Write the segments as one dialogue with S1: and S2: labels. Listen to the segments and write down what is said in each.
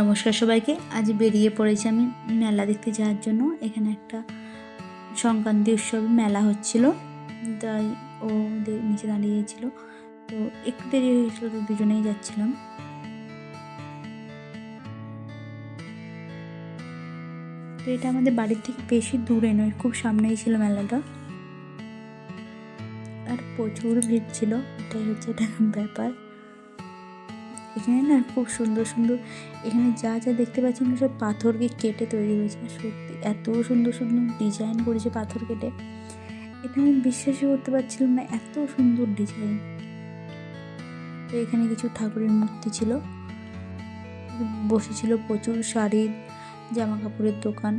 S1: নমস্কার সবাইকে। আজ বেরিয়ে পড়েছি আমি মেলা দেখতে যাওয়ার জন্য। এখানে একটা সংক্রান্তি উৎসব মেলা হচ্ছিল, তাই ও নিচে দাঁড়িয়েছিল তো একটু দেরি হয়েছিল তো দুজনেই যাচ্ছিলাম। তো এটা আমাদের বাড়ির থেকে বেশি দূরে নয়, খুব সামনেই ছিল মেলাটা। আর প্রচুর ভিড় ছিল, এটাই হচ্ছে এটা ব্যাপার। এখানে না খুব সুন্দর সুন্দর, এখানে যা যা দেখতে পাচ্ছেন সব পাথরকে কেটে তৈরি হয়েছে। সত্যি এত সুন্দর সুন্দর ডিজাইন করেছে পাথর কেটে। এটা আমি বিশ্বাসই করতে পারছিলাম না, এত সুন্দর ডিজাইন তো এখানে কিছু ঠাকুরের মূর্তি ছিল। বসেছিল প্রচুর শাড়ির জামা কাপড়ের দোকান।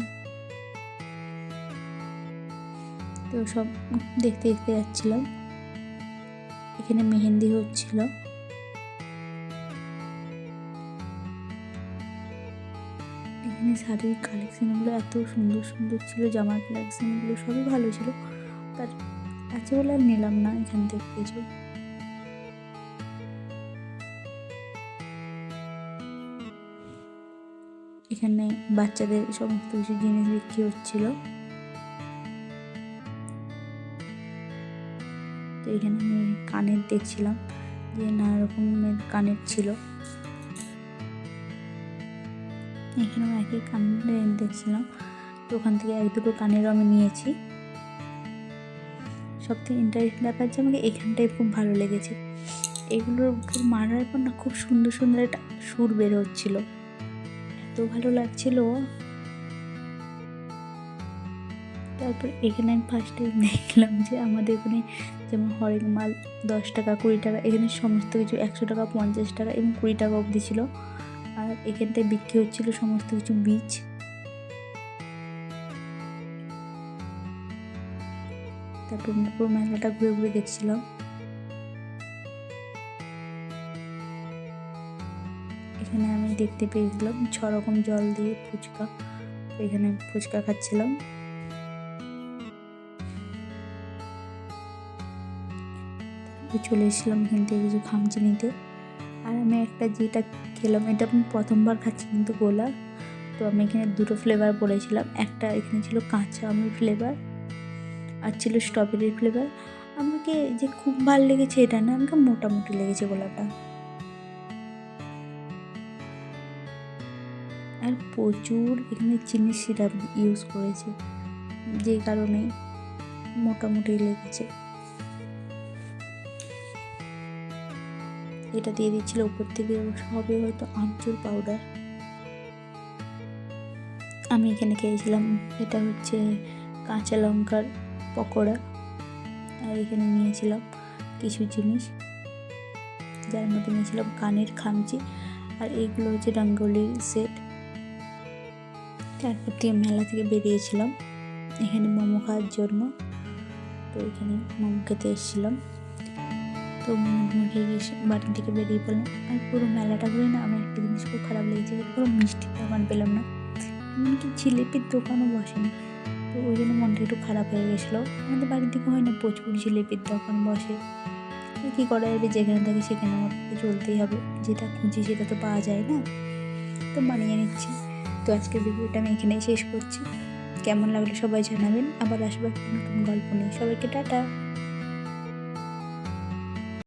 S1: তো সব দেখতে দেখতে যাচ্ছিলাম। এখানে মেহেন্দি হচ্ছিল। এখানে শাড়ির কালেকশনগুলো এত সুন্দর সুন্দর ছিল, জামার কালেকশনগুলো সবই ভালো ছিল তার আছে বলে আর নিলাম না এখান থেকে কিছু। এখানে বাচ্চাদের সমস্ত কিছু জিনিস বিক্রি হচ্ছিল। তো এখানে আমি কানের দেখছিলাম যে নানা রকমের কানের ছিল। এখানেও একই কানের দেখছিলাম। তো ওখান থেকে এক দুটো কানেরও আমি নিয়েছি। সব থেকে ইন্টারেস্ট ব্যাপার যে আমাকে এখানটাই খুব ভালো লেগেছে। এগুলোর মারার পর না খুব সুন্দর সুন্দর একটা সুর বের হচ্ছিল। এত ভালো লাগছিল। তারপর এখানে আমি ফার্স্ট টাইম দেখলাম যে আমাদের এখানে যেমন হরেক মাল দশ টাকা, কুড়ি টাকা, এখানে সমস্ত কিছু একশো টাকা, পঞ্চাশ টাকা এবং কুড়ি টাকা অবধি ছিল। আর এখানটায় বিক্রি হচ্ছিল সমস্ত কিছু বীজ। তারপর পুরো মেলাটা ঘুরে ঘুরে দেখছিলাম। এখানে আমি দেখতে পেয়েছিলাম ছ রকম জল দিয়ে ফুচকা। এখানে ফুচকা খাচ্ছিলাম। চলে এসেছিলাম এখান থেকে কিছু খামচি নিতে। আর আমি একটা যেটা খেলাম, এটা আমি প্রথমবার খাচ্ছি কিন্তু গোলা। তো আমি এখানে দুটো ফ্লেভার বলেছিলাম। একটা এখানে ছিল কাঁচা আমের ফ্লেভার আর ছিল স্ট্রবেরির ফ্লেভার আমাকে যে খুব ভালো লেগেছে এটা না, আমাকে মোটামুটি লেগেছে গোলাটা। আর প্রচুর এখানে চিনি সিরাপ ইউজ করেছে। যে কারণে মোটামুটি লেগেছে। এটা দিয়ে দিচ্ছিল উপর থেকে হবে হয়তো আমচুর পাউডার আমি এখানে খেয়েছিলাম, এটা হচ্ছে কাঁচা লঙ্কার পকোড়া। আর এখানে নিয়েছিলাম কিছু জিনিস, যার মধ্যে নিয়েছিলাম কানের খামচি, আর এইগুলো হচ্ছে রঙ্গোলির সেট তারপর থেকে মেলা থেকে বেরিয়েছিলাম, এখানে মোমো খাওয়ার জন্য। তো এখানে মোমো খেতে এসেছিলাম। তো মোমো খেয়ে এসে বাড়ি থেকে বেরিয়ে পড়লাম। আর পুরো মেলাটা ঘুরে না আমার একটা জিনিস খুব খারাপ লেগেছে পুরো মিষ্টির দোকান পেলাম না। এমনকি জিলিপির দোকানও বসেনি। তো ওই জন্য মনটা একটু খারাপ হয়ে গেছিল আমাদের বাড়ির দিকে হয় না, প্রচুর জিলিপির দোকান বসে। কী করা যাবে? যেখানে থাকে সেখানে আমাকে চলতেই হবে। যেটা খুঁজি সেটা তো পাওয়া যায় না। তো বানিয়ে নিচ্ছি। তো আজকের ভিডিওটা আমি এখানেই শেষ করছি। কেমন লাগল সবাই জানাবেন। আবার আসব একটা নতুন গল্প নিয়ে। সবাইকে টাটা।